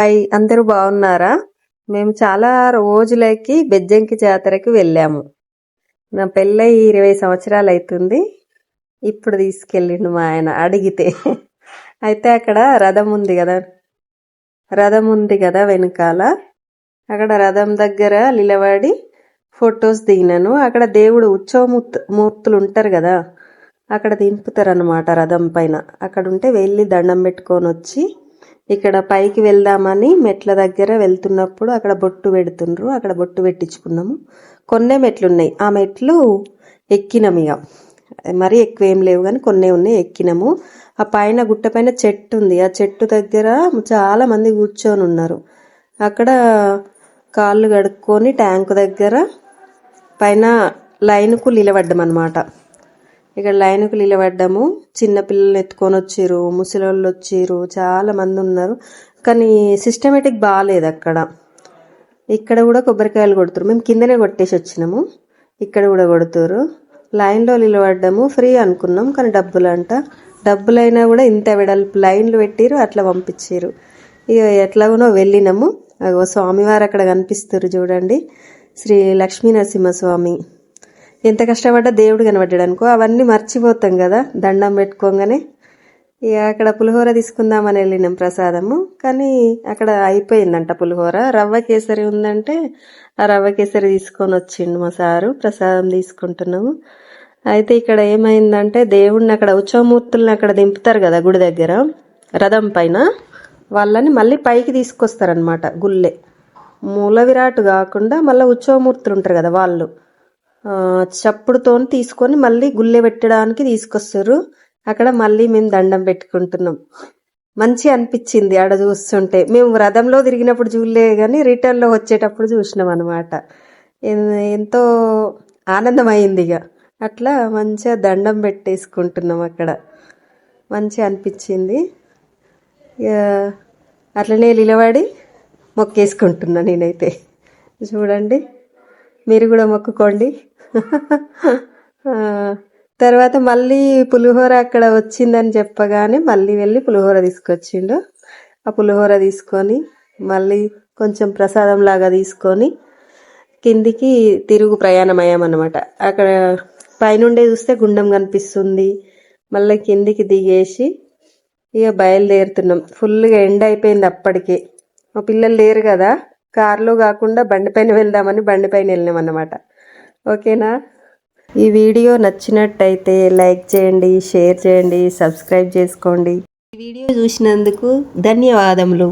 Hi అందరూ బాగున్నారా? మేము చాలా రోజులకి బెజ్జంకి జాతరకి వెళ్ళాము. నా పెళ్ళై ఇరవై సంవత్సరాలు అవుతుంది ఇప్పుడు తీసుకెళ్ళిండు మా ఆయన అడిగితే. అయితే అక్కడ రథం ఉంది కదా. రథం ఉంది కదా వెనకాల. అక్కడ రథం దగ్గర నిలబడి ఫొటోస్ దిగినాను. అక్కడ దేవుడు ఉత్సవ మూర్తులు ఉంటారు కదా. అక్కడ దింపుతారనమాట రథం పైన. అక్కడ ఉంటే వెళ్ళి దండం పెట్టుకొని వచ్చి ఇక్కడ పైకి వెళ్దామని మెట్ల దగ్గర వెళ్తున్నప్పుడు అక్కడ బొట్టు పెడుతుండ్రు. అక్కడ బొట్టు పెట్టించుకున్నాము. కొన్నే మెట్లు ఉన్నాయి ఆ మెట్లు ఎక్కినాము ఇక మరీ ఎక్కువ ఏం లేవు కానీ కొన్నే ఉన్నాయి. ఎక్కినాము. ఆ పైన గుట్ట పైన చెట్టు ఉంది. ఆ చెట్టు దగ్గర చాలా మంది కూర్చొని ఉన్నారు. అక్కడ కాళ్ళు కడుక్కొని ట్యాంకు దగ్గర పైన లైన్కు నిలబడ్డం ఇక్కడ లైన్కు నిలబడ్డాము. చిన్న పిల్లలు ఎత్తుకొని వచ్చిర్రు ముసలోళ్ళు వచ్చిర్రు చాలా మంది ఉన్నారు. కానీ సిస్టమేటిక్ బాగాలేదు అక్కడ. ఇక్కడ కూడా కొబ్బరికాయలు కొడుతురు. మేము కిందనే కొట్టేసి వచ్చినాము. ఇక్కడ కూడా కొడుతురు. లైన్లో నిలబడ్డాము. ఫ్రీ అనుకున్నాం కానీ డబ్బులు అంట డబ్బులైనా కూడా ఇంత వెడల్పు లైన్లు పెట్టిరు అట్లా పంపించారు. ఇక ఎట్లాగోనో వెళ్ళినాము. స్వామివారు అక్కడ కనిపిస్తారు చూడండి. శ్రీ లక్ష్మీ నరసింహస్వామి. ఎంత కష్టపడ్డా దేవుడు కనబడ్డాడు అనుకో అవన్నీ మర్చిపోతాం కదా దండం పెట్టుకోగానే. ఇక అక్కడ పులిహోర తీసుకుందామని వెళ్ళినాం ప్రసాదము. కానీ అక్కడ అయిపోయిందంట పులిహోర. రవ్వ కేసరి ఉందంటే ఆ రవ్వ కేసరి తీసుకొని వచ్చిండు మా సారు ప్రసాదం తీసుకుంటున్నాము. అయితే ఇక్కడ ఏమైందంటే దేవుడిని అక్కడ ఉత్సవమూర్తుల్ని అక్కడ దింపుతారు కదా గుడి దగ్గర రథం పైన. వాళ్ళని మళ్ళీ పైకి తీసుకొస్తారనమాట గుళ్ళే. మూల విరాట్ కాకుండా మళ్ళీ ఉత్సవమూర్తులు ఉంటారు కదా వాళ్ళు. చప్పుడుతో తీసుకొని మళ్ళీ గుళ్ళె పెట్టడానికి తీసుకొస్తారు. అక్కడ మళ్ళీ మేము దండం పెట్టుకుంటున్నాం. మంచి అనిపించింది ఆడ చూస్తుంటే. మేము రథంలో తిరిగినప్పుడు చూడలే కానీ రిటర్న్లో వచ్చేటప్పుడు చూసినాం అనమాట ఎంతో ఆనందమైంది ఇక అట్లా మంచిగా దండం పెట్టేసుకుంటున్నాం అక్కడ. మంచిగా అనిపించింది. ఇక అట్లనే నిలబడి మొక్కేసుకుంటున్నా నేనైతే. చూడండి. మీరు కూడా మొక్కుకోండి. తర్వాత మళ్ళీ పులిహోర అక్కడ వచ్చిందని చెప్పగానే మళ్ళీ వెళ్ళి పులిహోర తీసుకొచ్చిండు. ఆ పులిహోర తీసుకొని మళ్ళీ కొంచెం ప్రసాదం లాగా తీసుకొని కిందికి తిరుగు ప్రయాణం అయ్యామన్నమాట అక్కడ పైనుండే చూస్తే గుండం కనిపిస్తుంది. మళ్ళీ కిందికి దిగేసి ఇక బయలుదేరుతున్నాం. ఫుల్గా ఎండ్ అయిపోయింది అప్పటికే. మా పిల్లలు లేరు కదా. కార్లో కాకుండా బండిపైన వెళ్దామని బండిపైన వెళ్ళాం అన్నమాట. ఓకేనా? ఈ వీడియో నచ్చినట్టయితే లైక్ చేయండి షేర్ చేయండి సబ్స్క్రైబ్ చేసుకోండి. ఈ వీడియో చూసినందుకు ధన్యవాదములు.